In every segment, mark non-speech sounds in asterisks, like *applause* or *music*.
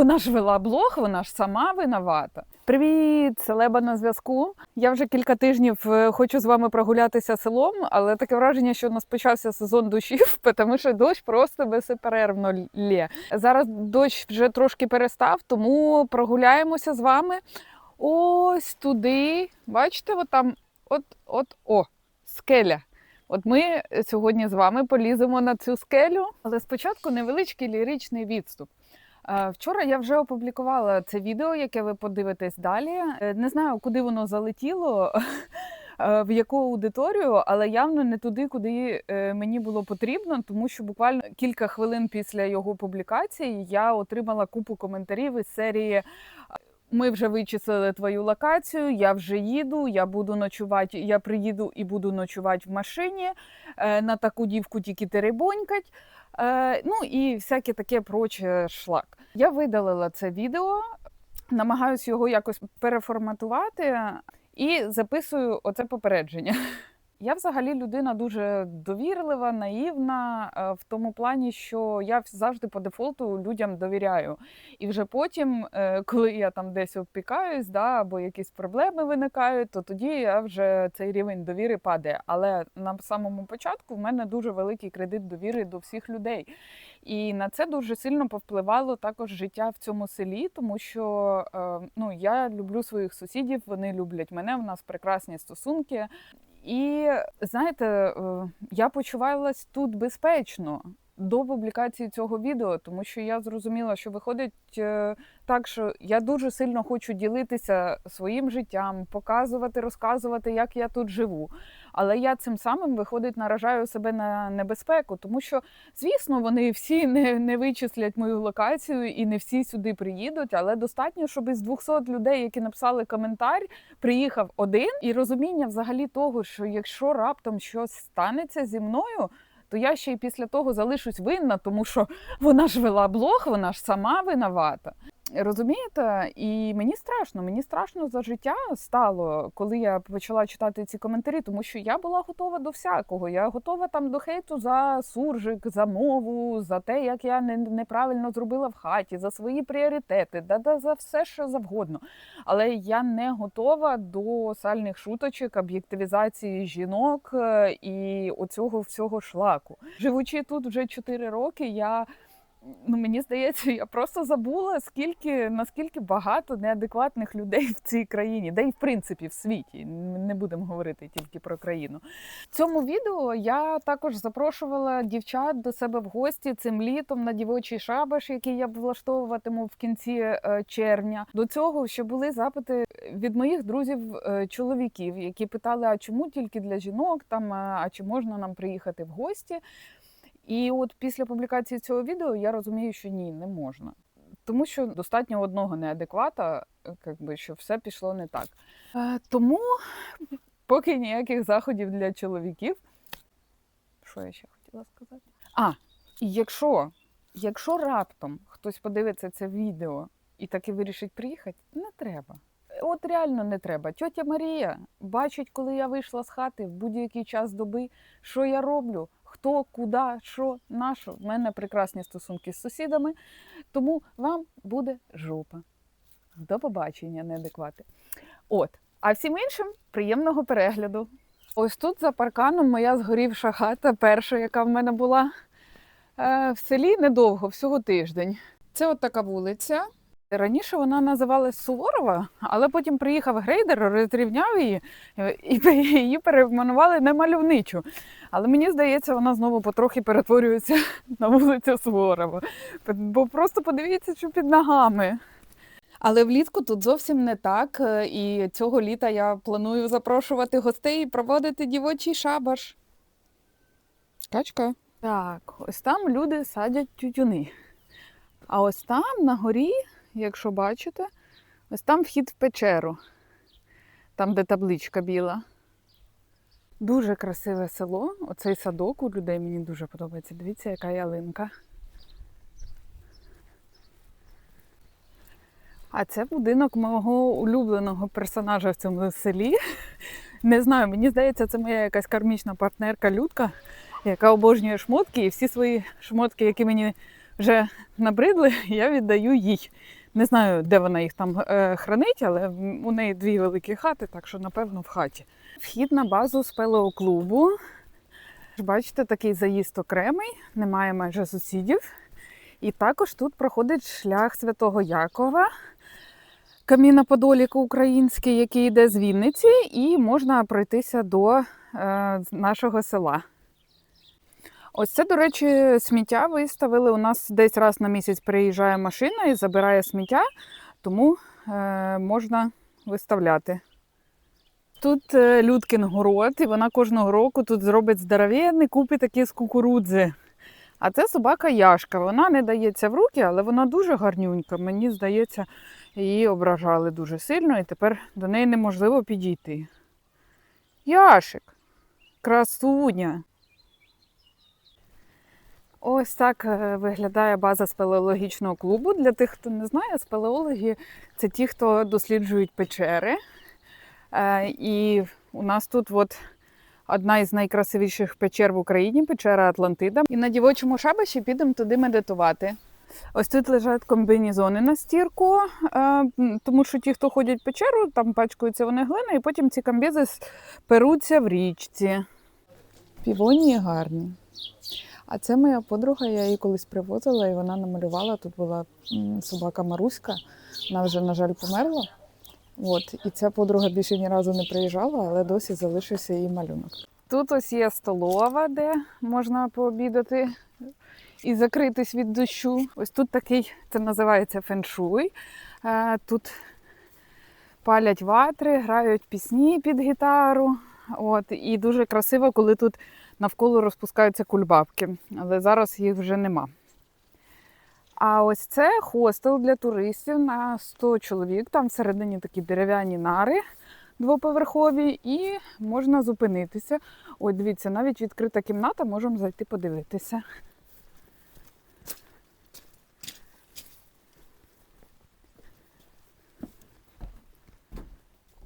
Вона ж вела блог, вона ж сама винувата. Привіт, селеба на зв'язку. Я вже кілька тижнів е, хочу з вами прогулятися селом, але таке враження, що у нас почався сезон дощів, *laughs* тому що дощ просто безперервно лє. Зараз дощ вже трошки перестав, тому прогуляємося з вами. Ось туди. Бачите, от там, от, от, о, скеля. От ми сьогодні з вами поліземо на цю скелю, але спочатку невеличкий ліричний відступ. Вчора я вже опублікувала це відео, яке ви подивитесь далі. Е, Не знаю, куди воно залетіло, *laughs* е, в яку аудиторію, але явно не туди, куди е, мені було потрібно, тому що буквально кілька хвилин після його публікації я отримала купу коментарів із серії. Ми вже вичислили твою локацію, я вже їду, я буду ночувати, я приїду і буду ночувати в машині. На таку дівку тільки теребонькать. Е, Ну і всяке таке проче шлак. Я видалила це відео, намагаюся його якось переформатувати і записую оце попередження. *laughs* Я взагалі людина дуже довірлива, наївна е, в тому плані, що я завжди по дефолту людям довіряю. І вже потім, е, коли я там десь обпікаюсь, да, або якісь проблеми виникають, то тоді я вже цей рівень довіри падає. Але на самому початку в мене дуже великий кредит довіри до всіх людей. І на це дуже сильно повпливало також життя в цьому селі, тому що е, ну, я люблю своїх сусідів, вони люблять мене, в нас прекрасні стосунки. І знаєте, е, я почувалась тут безпечно до публікації цього відео, тому що я зрозуміла, що виходить е, так, що я дуже сильно хочу ділитися своїм життям, показувати, розказувати, як я тут живу. Але я цим самим виходить наражаю себе на небезпеку, тому що, звісно, вони всі не, не вичислять мою локацію і не всі сюди приїдуть. Але достатньо, щоб із 200 людей, які написали коментар, приїхав один, і розуміння взагалі того, що якщо раптом щось станеться зі мною. То я ще й після того залишусь винна, тому що вона ж вела блог, вона ж сама винувата. Розумієте? І мені страшно, мені страшно за життя стало, коли я почала читати ці коментарі, тому що я була готова до всякого. Я готова там до хейту за суржик, за мову, за те, як я не, неправильно зробила в хаті, за свої пріоритети, да, да за все, що завгодно. Але я не готова до сальних шуточок, об'єктивізації жінок е, і оцього всього шлаку. Живучи тут вже 4 роки, я ну мені здається, я просто забула, скільки наскільки багато неадекватних людей в цій країні, де й в принципі в світі. Не будемо говорити тільки про країну. В цьому відео я також запрошувала дівчат до себе в гості цим літом на дівочий шабаш, який я влаштовуватиму в кінці е, червня. До цього ще були запити від моїх друзів е, які питали: а чому тільки для жінок там, а чи можна нам приїхати в гості? І от після публікації цього відео я розумію, що ні, не можна. Тому що достатньо одного неадеквата, якби, що все пішло не так. Е, тому поки ніяких заходів для чоловіків. Що я ще хотіла сказати? А, якщо, якщо раптом хтось подивиться це відео і таки вирішить приїхати, не треба. От реально не треба. Тьотя Марія бачить, коли я вийшла з хати в будь-який час доби, що я роблю, хто, куди, що, на що. В мене прекрасні стосунки з сусідами, тому вам буде жопа. До побачення, неадеквати. От. А всім іншим приємного перегляду. Ось тут за парканом моя згорівша хата, перша, яка в мене була е, в селі недовго, всього тиждень. Це от така вулиця. Раніше вона називалась Суворова, але потім приїхав грейдер, розрівняв її е, і *laughs* її перейменували на мальовничу. Але мені здається, вона знову потрохи перетворюється *laughs* на вулицю Суворова. Бо просто подивіться, що під ногами. Але влітку тут зовсім не так. е, І цього літа я планую запрошувати гостей і проводити дівочий шабаш. Качка. Так, ось там люди садять тютюни. А ось там на горі, якщо бачите, ось там вхід в печеру, там, де табличка біла. Дуже красиве село. Оцей садок у людей мені дуже подобається. Дивіться, яка ялинка. А це будинок мого улюбленого персонажа в цьому селі. Не знаю, мені здається, це моя якась кармічна партнерка Людка, яка обожнює шмотки, і всі свої шмотки, які мені вже набридли, *laughs* я віддаю їй. Не знаю, де вона їх там е, хранить, але у неї дві великі хати, так що, напевно, в хаті. Вхід на базу спелеоклубу. Бачите, такий заїзд окремий, немає майже сусідів. І також тут проходить шлях Святого Якова, каміна Подоліка український, який йде з Вінниці, і можна пройтися до е, нашого села. Ось це, до речі, сміття виставили. У нас десь раз на місяць приїжджає машина і забирає сміття, тому е, можна виставляти. Тут е, Людкин город, і вона кожного року тут зробить здоровенні купи такі з кукурудзи. А це собака Яшка. Вона не дається в руки, але вона дуже гарнюнька. Мені здається, її ображали дуже сильно, і тепер до неї неможливо підійти. Яшик, красуня. Ось так е, виглядає база спелеологічного клубу. Для тих, хто не знає, спелеологи це ті, хто досліджують печери. Е, І у нас тут от одна із найкрасивіших печер в Україні печера Атлантида. І на дівочому шабаші підемо туди медитувати. Ось тут лежать комбінізони на стірку, е, тому що ті, хто ходять в печеру, там пачкаються вони глини, і потім ці комбізи перуться в річці. Півонії гарні. А це моя подруга, я її колись привозила, і вона намалювала. Тут була собака Маруська, вона вже, на жаль, померла. От, і ця подруга більше ні разу не приїжджала, але досі залишився її малюнок. Тут ось є столова, де можна пообідати і закритись від дощу. Ось тут такий, це називається феншуй. Е, Тут палять ватри, грають пісні під гітару. От, і дуже красиво, коли тут навколо розпускаються кульбабки, але зараз їх вже нема. А ось це хостел для туристів на 100 чоловік. Там всередині такі дерев'яні нари двоповерхові, і можна зупинитися. Ой, дивіться, навіть відкрита кімната, можемо зайти подивитися.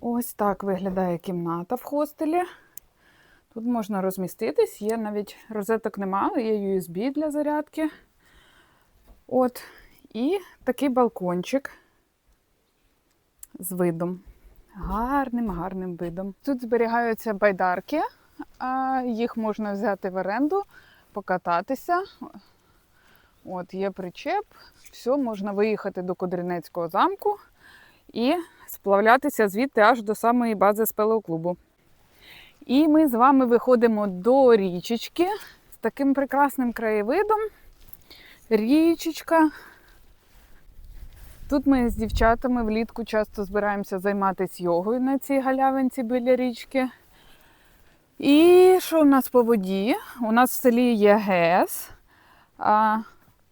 Ось так виглядає кімната в хостелі. Тут можна розміститись, є навіть розеток немає, є USB для зарядки. От. І такий балкончик з видом. Гарним, гарним видом. Тут зберігаються байдарки, їх можна взяти в оренду, покататися. От, є причеп, все, можна виїхати до Кудринецького замку і сплавлятися звідти аж до самої бази спелеоклубу. І ми з вами виходимо до річечки з таким прекрасним краєвидом. Річечка. Тут ми з дівчатами влітку часто збираємося займатися йогою на цій галявинці біля річки. І що у нас по воді? У нас в селі є ГЕС. А,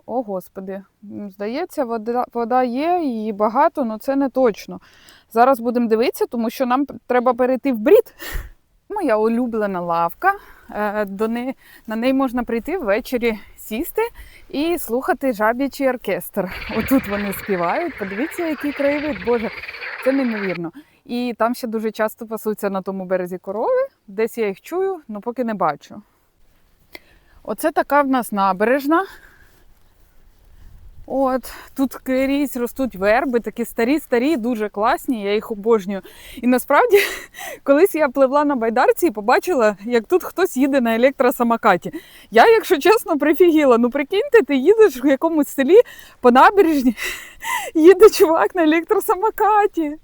о, Господи, здається, вода, вода є, її багато, але це не точно. Зараз будемо дивитися, тому що нам треба перейти в брід. Моя улюблена лавка. Е, До неї, на неї можна прийти ввечері сісти і слухати жаб'ячий оркестр. Отут вони співають. Подивіться, який краєвид, Боже, це неймовірно. І там ще дуже часто пасуться на тому березі корови. Десь я їх чую, але поки не бачу. Оце така в нас набережна. От тут крізь ростуть верби, такі старі-старі, дуже класні, я їх обожнюю. І насправді, *laughs* колись я пливла на байдарці і побачила, як тут хтось їде на електросамокаті. Я, якщо чесно, прифігіла. Ну прикиньте, ти їдеш в якомусь селі по набережні, *laughs* їде чувак на електросамокаті.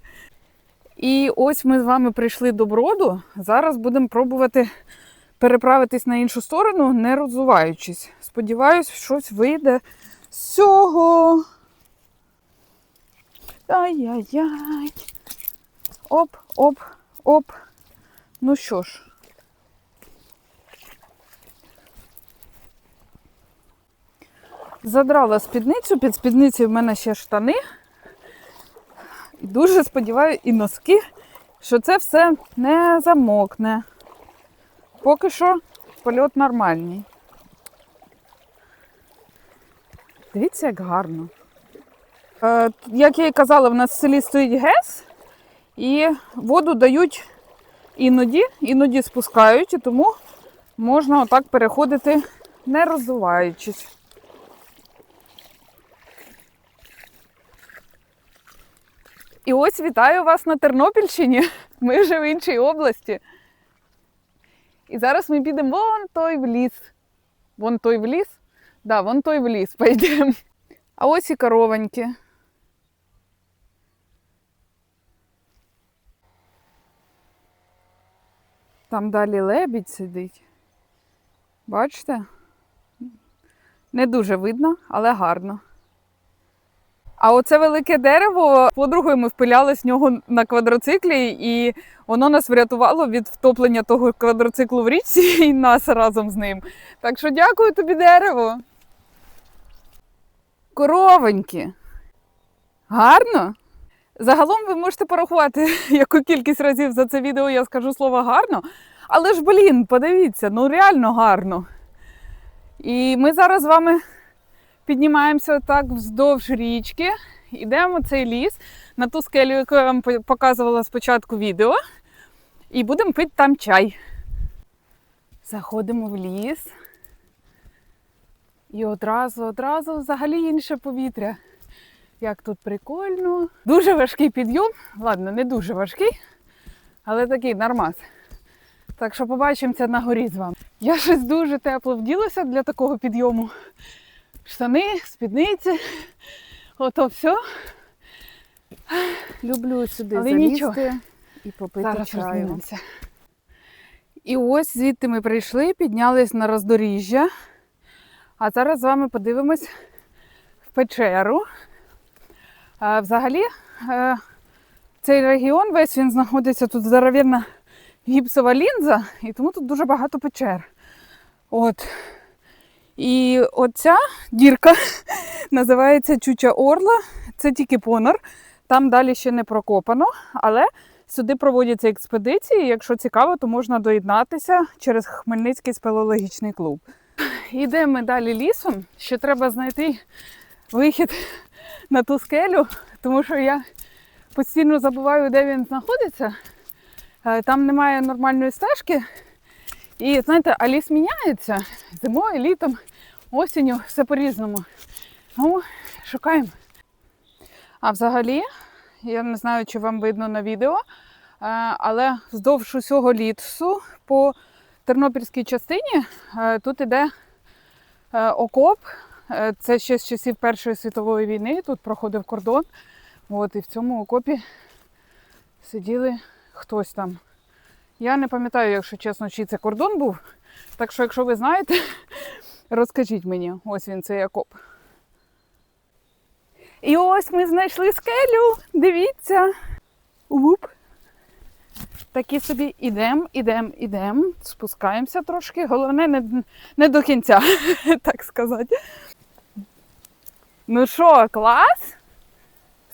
І ось ми з вами прийшли до броду. Зараз будемо пробувати переправитись на іншу сторону, не роззуваючись. Сподіваюсь, щось вийде з цього. Ай-яй-яй. Оп, оп, оп. Ну що ж. Задрала спідницю, під спідницею в мене ще штани. І дуже сподіваюся, і носки, що це все не замокне. Поки що польот нормальний. Дивіться, як гарно. Е, Як я і казала, в нас в селі стоїть ГЕС, і воду дають іноді, іноді спускають, і тому можна отак переходити, не розуваючись. І ось вітаю вас на Тернопільщині. *laughs* Ми вже в іншій області. І зараз ми підемо вон той в ліс. Вон той в ліс. Да, вон той в ліс пойдемо. А ось і коровоньки. Там далі лебідь сидить. Бачите? Не дуже видно, але гарно. А оце велике дерево, подругою ми впилялись в нього на квадроциклі, і воно нас врятувало від втоплення того квадроциклу в річці і нас разом з ним. Так що дякую тобі, дерево. Коровоньки. Гарно? Загалом ви можете порахувати, *laughs* яку кількість разів за це відео я скажу слово гарно. Але ж, блін, подивіться, ну реально гарно. І ми зараз з вами піднімаємося так вздовж річки, йдемо цей ліс на ту скелю, яку я вам показувала спочатку відео, і будемо пити там чай. Заходимо в ліс. І одразу, одразу взагалі інше повітря. Як тут прикольно. Дуже важкий підйом. Ладно, не дуже важкий, але такий нормас. Так що побачимося на горі з вами. Я щось дуже тепло вділася для такого підйому. Штани, спідниці, ото все. Люблю сюди Але залізти нічого. і попити Зараз чаю. І ось звідти ми прийшли, піднялись на роздоріжжя. А зараз з вами подивимось в печеру. Взагалі, е, цей регіон весь він знаходиться тут здоровенна гіпсова лінза, і тому тут дуже багато печер. От. І оця дірка *laughs* називається Чуча Орла. Це тільки понор. Там далі ще не прокопано, але сюди проводяться експедиції. Якщо цікаво, то можна доєднатися через Хмельницький спелеологічний клуб. Йдемо ми далі лісом. Ще треба знайти вихід на ту скелю, тому що я постійно забуваю, де він знаходиться. Е, Там немає нормальної стежки. І знаєте, а ліс міняється зимою, літом, осінню, все по-різному. Ну, шукаємо. А взагалі, я не знаю, чи вам видно на відео, е, але вздовж усього лісу по тернопільській частині е, тут іде е, окоп. Е, Це ще з часів Першої світової війни. Тут проходив кордон. От, і в цьому окопі сиділи хтось там. Я не пам'ятаю, якщо чесно, чий це кордон був. Так що, якщо ви знаєте, *laughs* розкажіть мені. Ось він цей окоп. І ось ми знайшли скелю. Дивіться. Уп. Такі собі ідемо, ідемо, ідемо, спускаємося трошки. Головне, не, не до кінця, *laughs* так сказати. Ну що, клас?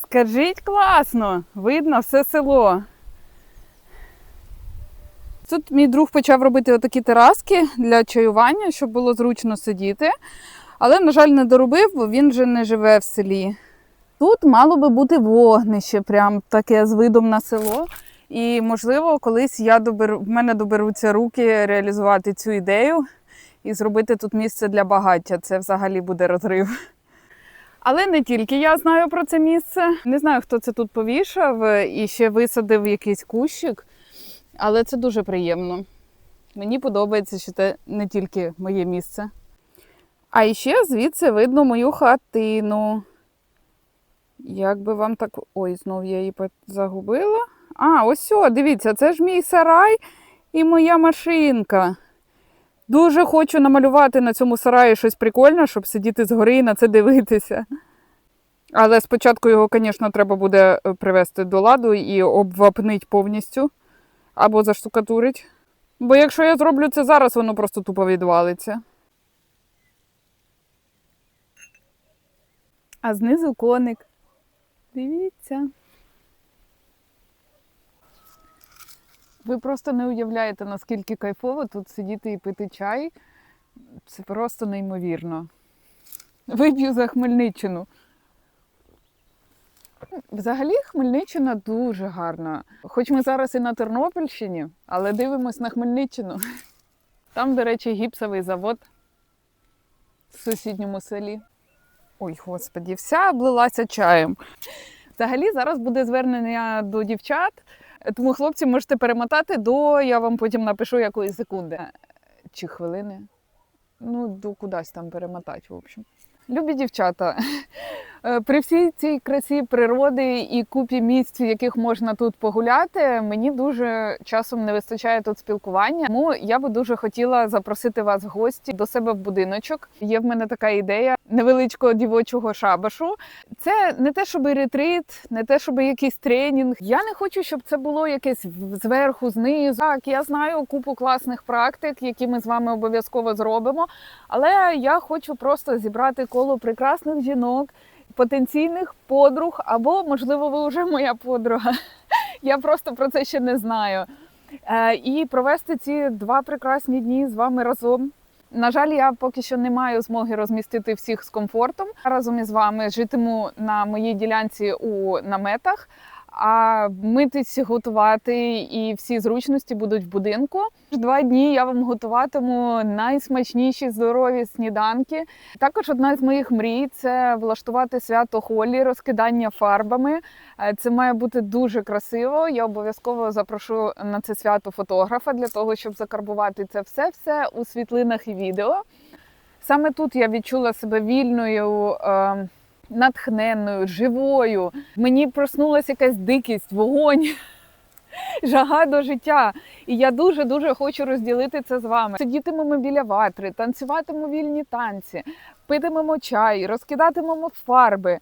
Скажіть класно, видно все село. Тут мій друг почав робити отакі тераски для чаювання, щоб було зручно сидіти. Але, на жаль, не доробив, бо він вже не живе в селі. Тут мало би бути вогнище, прям таке з видом на село. І, можливо, колись я доберу, в мене доберуться руки реалізувати цю ідею і зробити тут місце для багаття. Це взагалі буде розрив. Але не тільки я знаю про це місце. Не знаю, хто це тут повішав і ще висадив якийсь кущик. Але це дуже приємно. Мені подобається, що це не тільки моє місце. А іще звідси видно мою хатину. Як би вам так. Ой, знов я її загубила. А, ось о, дивіться, це ж мій сарай і моя машинка. Дуже хочу намалювати на цьому сараї щось прикольне, щоб сидіти згори і на це дивитися. Але спочатку його, звісно, треба буде е, привести до ладу і обвапнити повністю або заштукатурить. Бо якщо я зроблю це зараз, воно просто тупо відвалиться. А знизу коник. Дивіться. Ви просто не уявляєте, наскільки кайфово тут сидіти і пити чай. Це просто неймовірно. Вип'ю за Хмельниччину. Взагалі Хмельниччина дуже гарна. Хоч ми зараз і на Тернопільщині, але дивимось на Хмельниччину. Там, до речі, гіпсовий завод в сусідньому селі. Ой, господі, вся облилася чаєм. Взагалі зараз буде звернення до дівчат, тому хлопці можете перемотати до я вам потім напишу якої секунди чи хвилини. Ну, до кудись там перемотати, в общем. Любі дівчата, при всій цій красі природи і купі місць, в яких можна тут погуляти, мені дуже часом не вистачає тут спілкування. Тому я би дуже хотіла запросити вас в гості до себе в будиночок. Є в мене така ідея невеличкого дівочого шабашу. Це не те, щоб ретрит, не те, щоб якийсь тренінг. Я не хочу, щоб це було якесь зверху, знизу. Так, я знаю купу класних практик, які ми з вами обов'язково зробимо. Але я хочу просто зібрати коло прекрасних жінок, потенційних подруг, або, можливо, ви вже моя подруга. *laughs* Я просто про це ще не знаю. Е, І провести ці два прекрасні дні з вами разом. На жаль, я поки що не маю змоги розмістити всіх з комфортом. Разом із вами житиму на моїй ділянці у наметах. А митись, готувати і всі зручності будуть в будинку. Два дні я вам готуватиму найсмачніші здорові сніданки. Також одна з моїх мрій це влаштувати свято холі, розкидання фарбами. Е, Це має бути дуже красиво. Я обов'язково запрошу на це свято фотографа для того, щоб закарбувати це все все у світлинах і відео. Саме тут я відчула себе вільною. Натхненною, живою. Мені проснулася якась дикість, вогонь, *laughs* жага до життя. І я дуже дуже хочу розділити це з вами. Сидітимемо біля ватри, танцюватимемо вільні танці, питимемо чай, розкидатимемо фарби.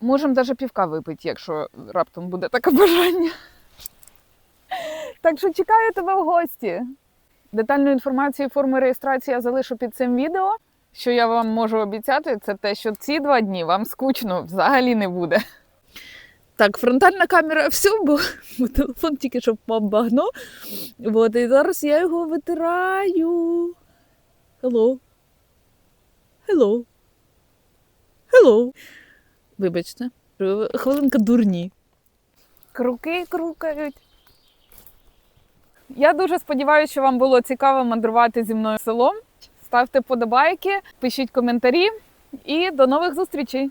Можемо навіть півка випити, якщо раптом буде таке бажання. *laughs* Так що чекаю тебе в гості. Детальну інформацію форми реєстрації я залишу під цим відео. Що я вам можу обіцяти, це те, що ці два дні вам скучно взагалі не буде. Так, фронтальна камера, все, бо, бо телефон тільки що впав багно. От, і зараз я його витираю. Hello. Hello. Hello. Вибачте. Хвилинка дурні. Круки крукають. Я дуже сподіваюся, що вам було цікаво мандрувати зі мною селом. Ставте подобайки, пишіть коментарі і до нових зустрічей!